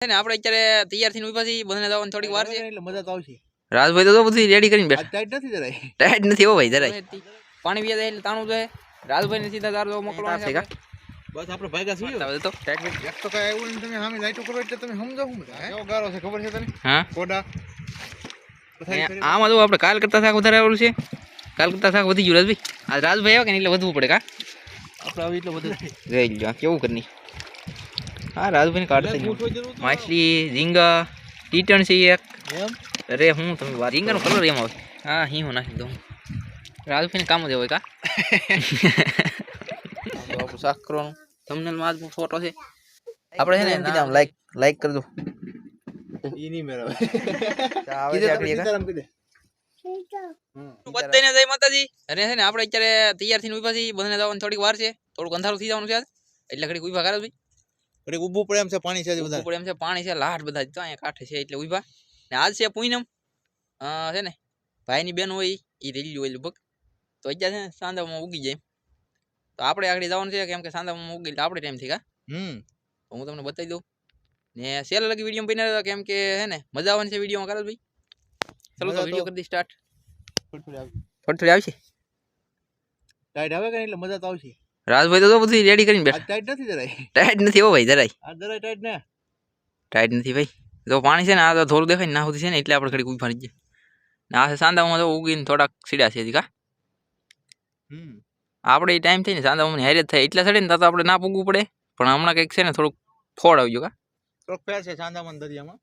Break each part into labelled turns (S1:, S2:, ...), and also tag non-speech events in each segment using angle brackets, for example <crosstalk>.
S1: છે ને આપણે અત્યારે તૈયાર થઈને ઊભા છીએ બધાને જવાની થોડીક વાર છે.
S2: એટલે મજા તો આવશે.
S1: રાજભાઈ તો બધી રેડી કરીને
S2: બેઠા. ટાઈટ નથી જરાય.
S1: ટાઈટ નથી હો ભાઈ જરાય. પાણી પીયા જાય એટલે તાણું જોઈએ રાજભાઈ ને સીધા તાર મોકલવાનો છે
S2: બસ આપણે ભાગ્યા છીએ.
S1: તો.
S2: એક તો કઈ આવ્યું નહીં તમે સામે લાઈટો કરો એટલે તમે સમજો હું? કેવો ગારો છે ખબર છે તને?
S1: હા?
S2: કોડા.
S1: આમાં તો આપણે કાલ કરતા શાક વધારે આવેલું છે. કાલ કરતા શાક વધી ગયું રાજભાઈ. આ રાજભાઈ આવે કે એટલે વધવું પડે કા?
S2: આપણે આવી એટલે બધું
S1: જોઈ લો કેવું કરની? હા રાજુભાઈ ને કાઢતા માછલી ઝીંગા ટીટણ છે એક. અરે હું તમે વાત ઝીંગાનો કલર એમ આવે હા હિં હું નાખી દઉં. રાજભાઈને કામ જ હોય કા? <laughs> શાક કરવાનું. થંબનેલમાં આજ ફોટો છે. આપણે છે ને એમ કીધું લાઈક લાઈક કરજો.
S2: ઈ મેળવે.
S1: આવે છે આગળ એક.
S2: સીતારામ કીધે
S1: બધાને જય માતાજી. અને છે ને આપણે અત્યારે તૈયાર થઈને ઊભા છીએ. બધાને જવાની થોડીક વાર છે. થોડુંક અંધારું થઈ જવાનું છે એટલે ઘડીક ઊભા કરે ભાઈ.
S2: ઘડીક ઊભું પડે એમ છે પાણી છે બધા.
S1: પડે એમ છે પાણી છે લાટ બધા તો અહીંયા કાંઠે છે એટલે ઊભા ને આજ છે પૂનમ. છે ને ભાઈની બેન હોય એ રેલી હોય લગભગ. તો અત્યારે છે ને સાંધામાં ઉગી જાય. તો આપણે આગળ જવાનું છે કેમ કે સાંધામાં ઉગી એટલે આપણે ટાઈમ થઈ ગયા
S2: હમ.
S1: તો હું તમને બતાવી દઉં. ને સેલ લગી વીડિયો બની કેમ કે હે ને મજા આવવાની છે વિડીયોમાં કરે ભાઈ? ચલો તો વીડિયો કરી દઈ સ્ટાર્ટ
S2: થોડી થોડી આવે
S1: થોડી થોડી આવશે?
S2: ટાઈટ આવે કે એટલે મજા તો આવશે.
S1: રાજભાઈ તો જો બધું રેડી કરીને
S2: આજ
S1: બેઠા
S2: ટાઈટ નથી જરાય.
S1: ટાઈટ નથી હો ભાઈ જરાય.
S2: આજ જરાય ટાઈટ ને.
S1: ટાઈટ નથી ભાઈ. જો પાણી છે ને આ તો થોડું દેખાય ને ના સુધી છે ને એટલે આપણે ઘડીક ઊભા રહી જાય ને આ છે સાંદામાં તો ઉગીને થોડાક સીડા છે હજી કા?
S2: હમ.
S1: આપણે એ ટાઈમ થઈ ને સાંદામાં હેરે જ થાય. એટલે સડે ને તો આપણે ના પૂગવું પડે. પણ હમણાં કંઈક છે ને થોડુંક ફોડ આવી ગયો કા?
S2: થોડોક ફેર છે ચાંદામાન દરિયામાં.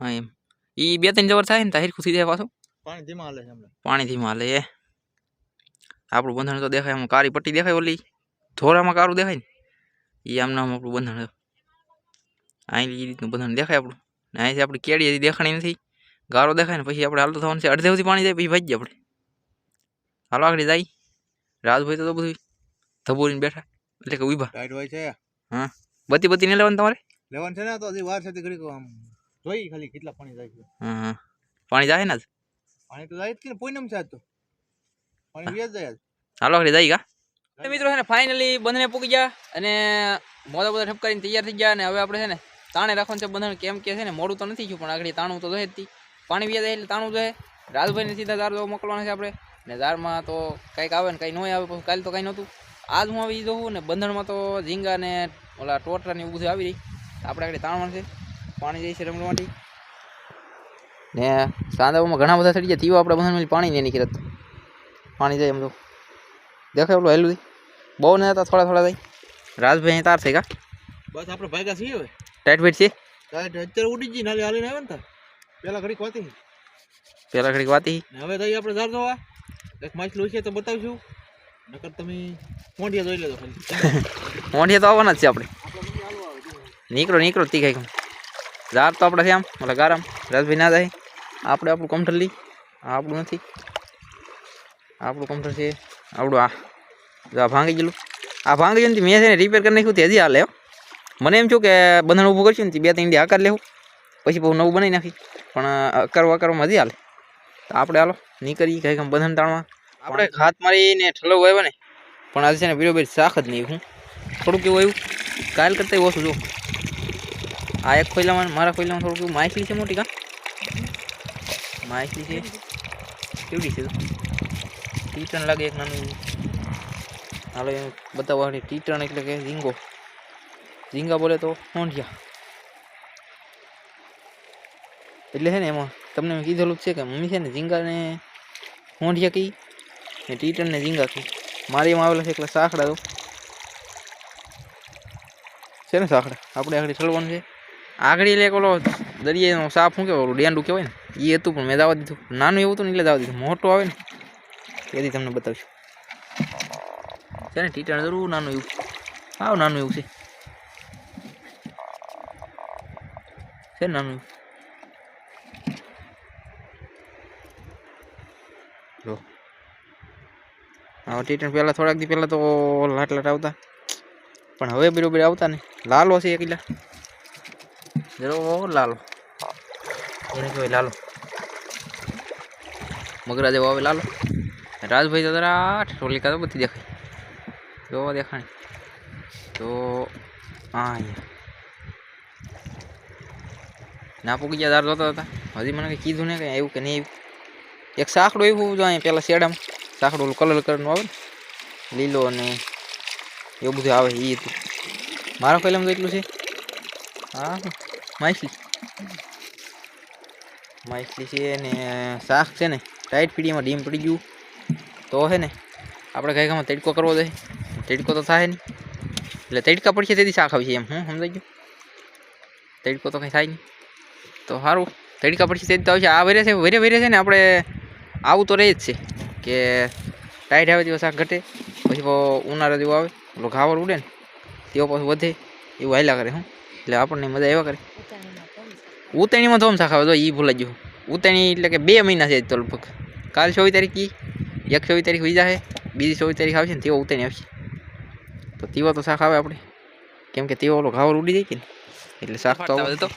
S1: હા એમ. એ બે ત્રણ જવર થાય ને તો હિરખું થઈ જાય પાછું.
S2: પાણી ધીમા હાલે છે હમણાં.
S1: પાણીથી માલે એ. આપણું બંધણ તો દેખાય આમાં કાળી પટ્ટી દેખાય ઓલી. ધોરામાં કારું દેખાય ને? એ આમ નામ આપણું બંધણ અહીં એ રીતનું બંધણ દેખાય આપણું. ને અહીંથી આપણી કેડી હજી દેખાણી નથી. ગારો દેખાય ને પછી આપણે હાલતો થવાનું છે. અડધે સુધી પાણી જાય પછી ભાજી આપણે. હાલો આગળ જાય. રાજભાઈ તો બધું ધબોરીને બેઠા. એટલે કે ઊભા.
S2: ટાઈટ હોય છે.
S1: બત્તી બત્તી નહીં લેવાનું તમારે?
S2: લેવાનું છે ને તો હજી વાર છે ઘડીક આમ જોઈ ખાલી કેટલા પાણી જાય છે.
S1: હા હા. પાણી જાય ને
S2: પાણી તો જાય જ કે પૂનમ છે આજ તો. પાણી વ્યાજ જાય
S1: હાલો આગળ જાય કા? તો મિત્રો છે ને ફાઇનલી બંધને પૂકી ગયા અને મોદા બધા ઠપકારીને તૈયાર થઈ ગયા અને હવે આપણે છે ને, તાણે રાખવાનું છે બંધન. કેમ કે છે ને, મોડું તો નથી થયું, પણ આગળ તાણું તો જોઈએ જ પાણી વ્યાજ એટલે તાણું જોઈએ. રાજભાઈને સીધા દાર જો મોકલવાના છે આપણે. ને દારમાં તો કંઈક આવે ને કંઈ ન આવે પછી કાલે તો કંઈ નહોતું. આજ હું આવી જવું ને બંધણમાં તો ઝીંગા ને ઓલા ટોટરા ને એવું બધું આવી રહી. આપણે આગળ તાણવાનું છે. પાણી જાય છે માટે. ને સાંદાઓમાં ઘણા બધા થઈ ગયા. થયું આપણે બંધણમાં પાણી નહીં નીકળત પાણી જાય એમ તો. દેખાય ઓલું હેલું બહુ ને હતા થોડા થોડા થાય. રાજભાઈ તાર થઈ કા?
S2: બસ આપણે ભાગ્યા છીએ હવે.
S1: ટાઈટ ફિટ છે?
S2: અત્યારે ઉડી જઈ નાલી હાલીને આવે ને તાર. પેલા ઘડીક વાતી
S1: પેલા ઘડીક વાતી
S2: હવે તો આપણે ધાર જોવા. એક માછલું છે તો બતાવશું. નકર તમે મોઢિયા જોઈ લેજો ખાલી. <laughs>
S1: મોઢિયા તો આવવાના જ છે આપણે. નીકળો નીકળો તી કઈ ઝાર તો આપણે છે આમ એટલે ગારામ. રાજભાઈ ના જાય. આપણે આપણું કમઠર લઈ. આપણું નથી. આપણું કમઠર છે આપણું આ. જો આ ભાંગી ગયેલું. આ ભાંગી ગયું ને તે મેં છે ને રિપેર કરી નાખ્યું તે હજી હાલે હો. મને એમ છું કે બંધણ ઊભું કરશું ને તે બે ત્રણ દી આકાર લેવું. પછી બહુ નવું બનાવી નાખી. પણ અકારવા અકારમાં હજી હાલે. તો આપણે હાલો નીકળી કંઈક આમ બંધણ તાણવા. આપણે હાથ મારીને ઠલવું આવ્યા ને. પણ આજે છે ને બીરો બેર શાખ જ નહીં હું. થોડુંક એવું આવ્યું. કાલ કરતાં ઓછું જો આ એક ખોઈલામાં ને મારા ખોઈલામાં થોડુંક એવું માછલી છે મોટી કા? માછલી છે. કેવડી છે ટીટણ લાગે એક નાનું. હાલો એમ બતાવવા ટીટણ એટલે કે ઝીંગો. ઝીંગા બોલે તો મોંઢિયા એટલે છે ને એમાં તમને મેં કીધેલું છે કે મમ્મી છે ને ઝીંગાને મોંઢિયા કહી ને ટીટણને ઝીંગા કહી. મારી એમાં આવેલા છે એટલે સાંકડા તો. છે ને સાંકડા આપણે આગળ ઠલવાનું છે. આગળ એટલે ઓલો દરિયાનો સાપ શું કહેવાય? ઓલું ડેન્ડું કહેવાય ને? એ હતું પણ મેં દાવા દીધું. નાનું એવું હતું ને એટલે દાવા દીધું. મોટું આવે ને. તેથી તમને બતાવીશું. છે ને ટીટાણ જરૂર નાનું એવું. આવ નાનું એવું છે. છે નાનું. જો. હા ટીટણ પહેલાં થોડાક દી પહેલાં તો લાટ લાટ આવતા. પણ હવે બરોબર આવતા ને લાલો છે એકલા જરો લાલો. એને કહેવાય લાલો. મગરા જેવો આવે લાલો. રાજભાઈ દાદા ટોલિકા તો બધી દેખાય. તો દેખાણ તો હા ના પૂકી ગયા દાર જોતા હતા હજી મને કંઈ કીધું ને કંઈ આવ્યું કે નહીં એક સાંકડું એવું જો અહીંયા પહેલાં શેડામાં. સાંકડું કલર કલરનું આવે ને. લીલો અને એવું બધું આવે એ હતું. મારા પહેલાં તો એટલું છે. હા, માછલી. માછલી છે ને શાક છે ને. ટાઈટ પીડીમાં ડીમ પડી ગયું. તો છે ને, આપણે કઈ તડકો કરવો જોઈએ. તડકો તો થાય નહીં. એટલે તડકા પડશે તેથી શાક આવશે એમ. હું સમજાઈ ગયું? તડકો તો કંઈ થાય નહીં. તો સારું. તડકા પડશે તેથી તો આવશે. આ વેરે છે, વેરે વેરે છે ને આપણે આવું તો રહે જ છે કે ટાઈટ આવે તેવો શાક ઘટે, પછી ઉનાળો જેવો આવે. પેલો ઘાવર ઉડે ને તેવો પછી વધે. એવું હાલ્યા કરે, હું. એટલે આપણને મજા આવ્યા કરે. ઉતેણીમાં તો શાક આવે તો એ ભૂલાઈ ગયું. ઉતેણી એટલે કે બે મહિના છે તો લગભગ. કાલ ચોવીસ તારીખ કી એક ચોવીસ તારીખ બીજા છે બીજી ચોવીસ તારીખ આવશે ને તેઓ ઉતેણી આવશે. તો તીવો તો શાક આવે આપણે. કેમ કે તેઓ ઓલો ઘાવર ઉડી જાય કે ને એટલે શાક તો આવે. તો.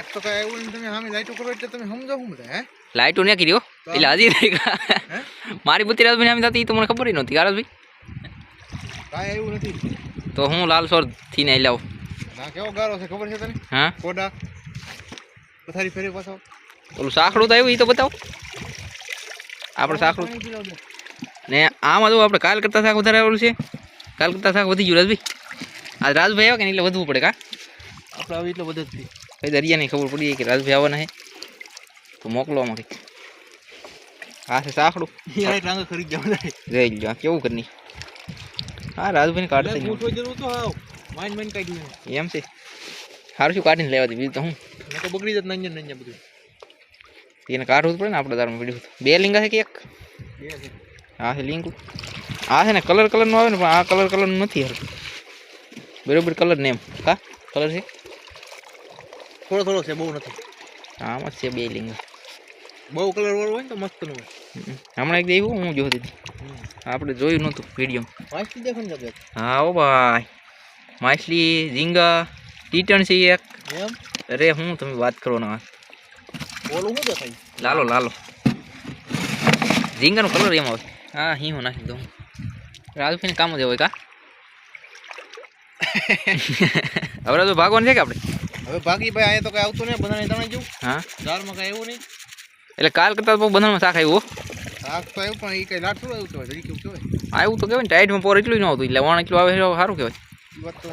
S2: એક તો કાંઈ એવું તમે સામે લાઈટો કરો એટલે તમે સમજો શું બધા હે?
S1: લાઇટો નહીં કરી હો એટલે હજી નહીં મારી બુતી રાજભાઈ સામે થતી એ તો મને ખબર નહોતી કારજભાઈ
S2: કાંઈ એવું નથી.
S1: તો હું લાલ સોરથી ને લાવ
S2: ના કેવો ગારો છે ખબર છે તને?
S1: હા?
S2: કોડા પથારી ફેરી પાછો.
S1: ઓલું સાંકડું તો આવ્યું એ તો બતાવો. આપણે
S2: દે.
S1: ને આમાં તો આપણે કાલ કરતાં શાક વધારે આવેલું છે. કાલ કરતાં શાક વધી ગયું રાજભાઈ. આજ રાજભાઈ આવે કે એટલે વધવું પડે કા?
S2: આપણે આવી એટલે બધું જ
S1: કઈ દરિયાની ખબર પડી કે રાજભાઈ આવવાના છે. તો મોકલો આમાં કંઈક આ છે સાંકડું.
S2: ટાંગા ખરી ગયા
S1: જઈ ગયો કેવું કરી હા જ
S2: પૂછવા જરૂર તો માઇન્ડ માઇન્ડ કાઢી
S1: નહીં. એમ છે. સારું શું કાઢીને લેવા દે બીજું તો હું?
S2: તો બગડી જત નંજન નંજન બધું.
S1: એને કાઢવું પડે ને આપણે તારું વીડિયો બે લિંગા છે કે એક?
S2: બે છે.
S1: આ છે લિંક આ છે ને કલર કલરનું આવે ને પણ આ કલર કલરનું નથી હાલ બરોબર કલર ને એમ. કા? કલર છે?
S2: થોડો થોડો છે બહુ નથી.
S1: આમાં છે બે લિંગ
S2: બહુ કલર વાળો હોય ને તો મસ્તનું હોય.
S1: હમણાં એક દેવું હું જોતી હતી. આપણે જોયું નહોતું વીડિયો
S2: માછલી દેખો ને
S1: હા ઓ ભાઈ. માછલી ઝીંગા ટીટણ છે એક.
S2: એમ?
S1: અરે હું તમે વાત કરો ના
S2: ઓલું શું દેખાય?
S1: લાલો લાલો. ઝીંગાનો કલર એમ આવે. હા હી હું નાખી દઉં રાજુભાઈને કામ જ હોય કા હવે રાજુ ભાગવાનું છે કે આપણે
S2: હવે ભાગી ભાઈ અહીંયા તો કઈ આવતું નહીં બધાને તમે જેવું
S1: હા
S2: દાળમાં કઈ એવું નહીં.
S1: એટલે કાલ કરતા બહુ બંધનમાં શાક આવ્યું
S2: શાક તો આવ્યું પણ એ કઈ લાટ શું આવ્યું કહેવાય કેવું કહેવાય.
S1: આવ્યું તો કહેવાય ને ટાઈટમાં પોર એટલું ન આવતું એટલે વણ એટલું આવે સારું કહેવાય.
S2: તો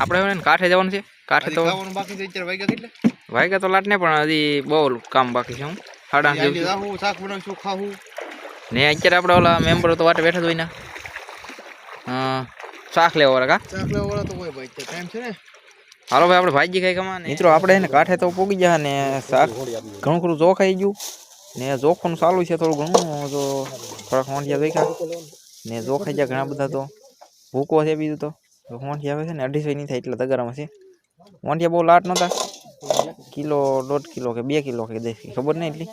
S1: આપણે હવે કાંઠે જવાનું છે કાંઠે તો
S2: બાકી છે અત્યારે વાગ્યા કેટલા?
S1: વાગ્યા તો લાટ ને પણ હજી બહુ કામ બાકી છે હું. સાડા
S2: શાક બનાવશું ખાવું.
S1: ને અત્યારે આપણે ઓલા મેમ્બરો તો વાટે બેઠા જ હોય ને. અ, શાક લેવા વાળા કા?
S2: શાક લેવા વાળા તો હોય ભાઈ ટાઈમ છે ને.
S1: હાલો ભાઈ આપણે ભાજી ખાઈ કમા મિત્રો આપણે એને કાંઠે તો પૂગી ગયા ને શાક ઘણું ખરું જોખાઈ ગયું. ને જોખવાનું ચાલુ છે થોડું ઘણું તો થોડાક મોંઢિયા દેખ્યા ને જોખાઈ ગયા ઘણા બધા તો. ભૂકો છે બીજું તો. મોંઢિયા આવે છે ને અઢીસો નહીં થાય એટલા તગારામાં છે. મોંઢિયા બહુ લાટ નહોતા. કિલો દોઢ કિલો કે બે કિલો કે દે ખબર નહીં એટલી.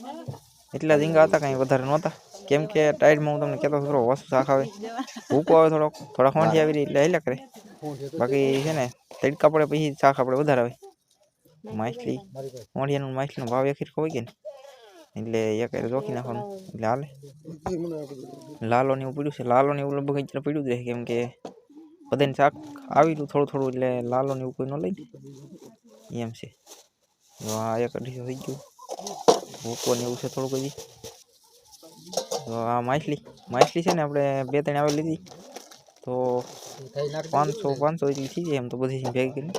S1: એટલા ઝીંગા હતા કાંઈ વધારે નહોતા. કેમ કે ટાઈડમાં હું તમને કહેતો થોડો વસ્તુ શાક આવે. ભૂકો આવે થોડોક થોડાક મોંઢી આવી રહી એટલે હેલા કરે. બાકી છે ને, તડકા પડે પછી શાક આપણે વધારે આવે. માછલી, મોઢિયાનું માછલીનો ભાવ એક હોય કે ને. એટલે એક જોખી નાખવાનું. એટલે હાલે. લાલો ને એવું પીડ્યું છે. લાલો ને એવું લગભગ અત્યારે પડ્યું જ રહે કેમ કે બધાને શાક આવી દઉં થોડું થોડું એટલે લાલો ને એવું કોઈ ન લઈ એમ છે. હા એક અઢીસો થઈ ગયું. ભૂકો ને એવું છે થોડુંક હજી તો આ માછલી માછલી છે ને આપણે બે ત્રણ આવી લીધી. તો પાંચસો પાંચસો એટલી થઈ જાય એમ તો બધી ભેગી કરીને.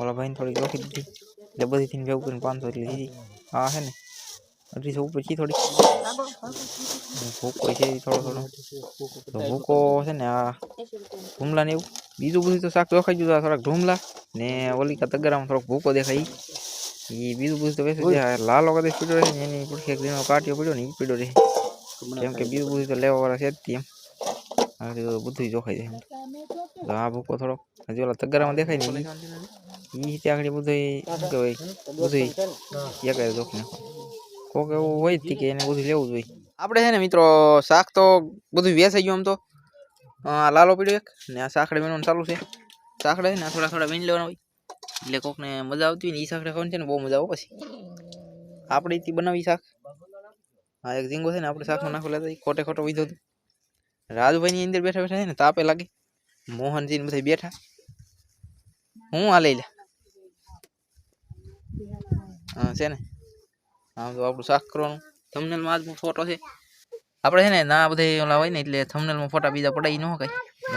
S1: ઓલા ભાઈને થોડીક રોકી દીધી. એટલે બધીથી ભેગું કરીને પાંચસો એટલી થઈ હા છે ને અઢીસો ઉપર છે થોડી. ભૂકો છે થોડો થોડો. તો ભૂકો છે ને આ ઢૂમલા ને એવું. બીજું બધું તો શાક દેખાઈ ગયું થોડાક ઢૂમલા ને ઓલી કા તગરામાં થોડોક ભૂકો દેખાય. એ બીજું બધું તો વેસે લાલો કદાચ પીડ્યો રહે એની પડખે એક દીનો કાટ્યો પડ્યો ને એ પીડ્યો રહે કેમ કે બીજું બધું તો લેવા વાળા છે જ એમ બધું જોખાઈ જાય તો આ ભૂકો થોડોક હજી ઓલા તગરામાં દેખાય ને ઈ ત્યાં આગળ બધું કહેવાય બધું એક જોખ ને કોક એવું હોય જ કે એને બધું લેવું જ હોય આપણે છે ને મિત્રો શાક તો બધું વેચાઈ ગયું આમ તો લાલો પીડ્યો એક ને આ સાંકડે વીણવાનું ચાલુ છે સાંકડે ને આ થોડા થોડા વીણ લેવાના હોય એટલે કોકને મજા આવતી હોય ને એ સાંકડે ખાવાની છે ને બહુ મજા આવે પછી આપણે બનાવી શાક હા એક ઝીંગો છે ને આપણે શાકમાં નાખો લેતા એ ખોટે ખોટો વીધો હતો રાજુભાઈની અંદર બેઠા બેઠા છે ને તાપે લાગે. મોહનજી ને બધા બેઠા. હું આ લઈ લે. હા છે ને. આમ તો આપણું શાક કરવાનું. થંબનેલમાં આજનો ફોટો છે. આપણે છે ને ના બધે ઓલા હોય ને એટલે થમનેલમાં ફોટા બીજા પડાવી ન કઈ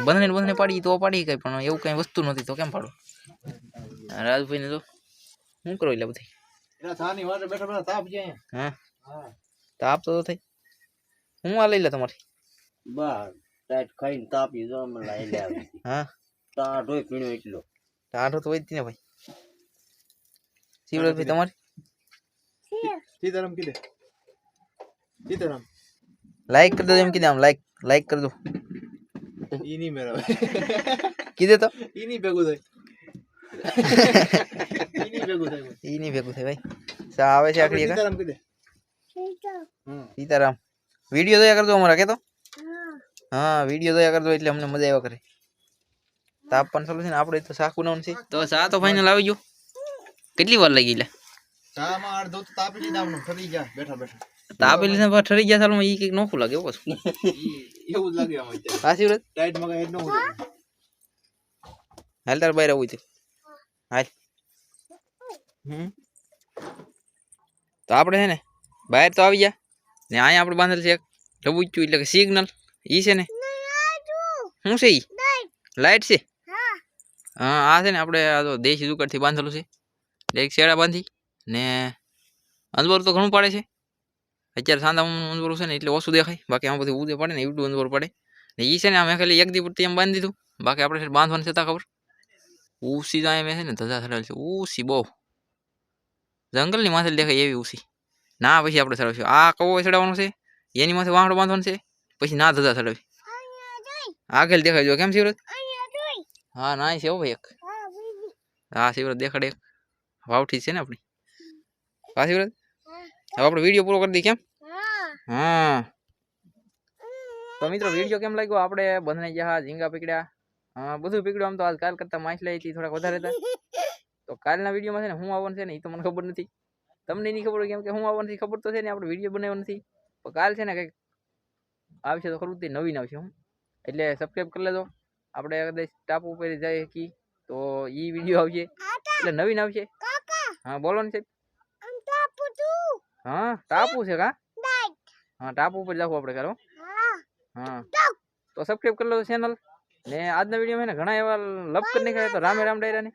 S1: બંધને બંધને પાડી તો પાડી કઈ પણ એવું કઈ વસ્તુ નથી તો કેમ પાડો? રાજભાઈને તો શું કરો એટલે બધી હા. તાપ તો થઈ. હું આ લઈ લે તમારી.
S3: બાર ટાઈટ ખાઈને તાપી જો અમે લઈ લે આવી
S1: હા.
S3: ટાઢોય પીણ્યો એટલો.
S1: ટાઢો તો હોય જ ને ભાઈ શિવરાજભાઈ તમારી?
S2: સીતારામ કીધે. સીતારામ.
S1: લાઈક કરી દો એમ કીધે આમ લાઈક લાઈક કરી દો.
S2: ઈ નહીં મેળવે.
S1: કીધે તો?
S2: ઈ નહીં ભેગું થાય. <laughs> ઈ નહીં ભેગું થાય.
S1: ઈ નહીં ભેગું થાય ભાઈ. સા આવે છે આખડી એક?
S2: સીતારામ કીધે. હમ
S1: સીતારામ વીડિયો જોયા કરજો અમારા કે તો હા વીડિયો જોયા કરજો એટલે અમને મજા આવ્યા કરે. તાપ પણ ચાલુ છે ને આપણે તો સાકુ નામ છે. તો સા તો ફાઇનલ આવી ગયો? કેટલી વાર લાગી લે?
S2: ચામાં અડધો તો તાપી લીધા આપણે ફરી ગયા બેઠા બેઠા.
S1: તાપ એટલે છે ઠરી ગયા સાલું ઈ કંઈક નોખું લાગે એવું
S2: એવું જ લાગે આમાં અત્યારે.
S1: હા
S2: ટાઈટમાં હેડ ન
S1: હાલ તાર બહાર આવું છે. હાલ. હમ. તો આપણે છે ને બહાર તો આવી ગયા. ને અહીંયા આપણે બાંધેલ છે એક લબુચ્યું એટલે કે સિગ્નલ ઈ છે ને? શું છે ઈ? લાઈટ છે? હા, આ છે ને આપણે આ તો દેશી દુકાળથી બાંધેલું છે. એક શેડા બાંધી ને અંજવાર તો ઘણું પડે છે. અત્યારે સાંધા અંજવારું છે ને એટલે ઓછું દેખાય. બાકી આમાં બધું ઉદે પડે ને એટલું અંજવાર પડે. ને ઈ છે ને અમે ખાલી એક દી પૂરતી એમ બાંધી દીધું. બાકી આપણે બાંધવાનું છે ખબર? ઉસી અહીંયા મેં છે ને ધજા થયેલ છે. ઉસી બહુ. જંગલની માથે દેખાય એવી ઉસી. ના પછી આપણે ચડાવીશું આ કવો ચડાવવાનો છે? એની માથે વાંકડો બાંધવાનો છે? પછી ના ધજા ચડાવી આગળ દેખાય જો કેમ શિવરત હા ના છે ભાઈ એક. હા શિવરત દેખાડે એક. વાવઠી છે ને આપણી. હા શિવરત હવે આપણે વીડિયો પૂરો કરી દઈએ કેમ? હા. તો મિત્રો વીડિયો કેમ લાગ્યો? આપણે બંને ગયા ઝીંગા પીકડ્યા હા બધું પીકડ્યું આમ તો આજ કાલ કરતા માછલા થોડાક વધારે હતા. <laughs> તો કાલના વિડીયોમાં છે ને હું આવવાનું છે ને એ તો મને ખબર નથી. તમને નહીં ખબર હોય કેમ કે હું આવવાનું નથી ખબર તો છે ને, આપણે વીડિયો બનાવવાનો નથી. પણ કાલ છે ને કંઈક આવશે તો ખરું તે નવીન આવશે હું. એટલે સબસ્ક્રાઈબ કરી લેજો. આપણે કદાચ ટાપુ ઉપર જાય કી તો એ વીડિયો આવશે. એટલે નવીન આવશે. હા બોલો ને સાહેબ હા, ટાપુ છે કા? હા, ટાપુ ઉપર જાવ આપણે કરો હા. તો સબસ્ક્રાઈબ કરી લો ચેનલ ને આજના વીડિયો મેં ઘણા એવા લપ કરી નાખ્યા તો રામે રામ ડાયરા ને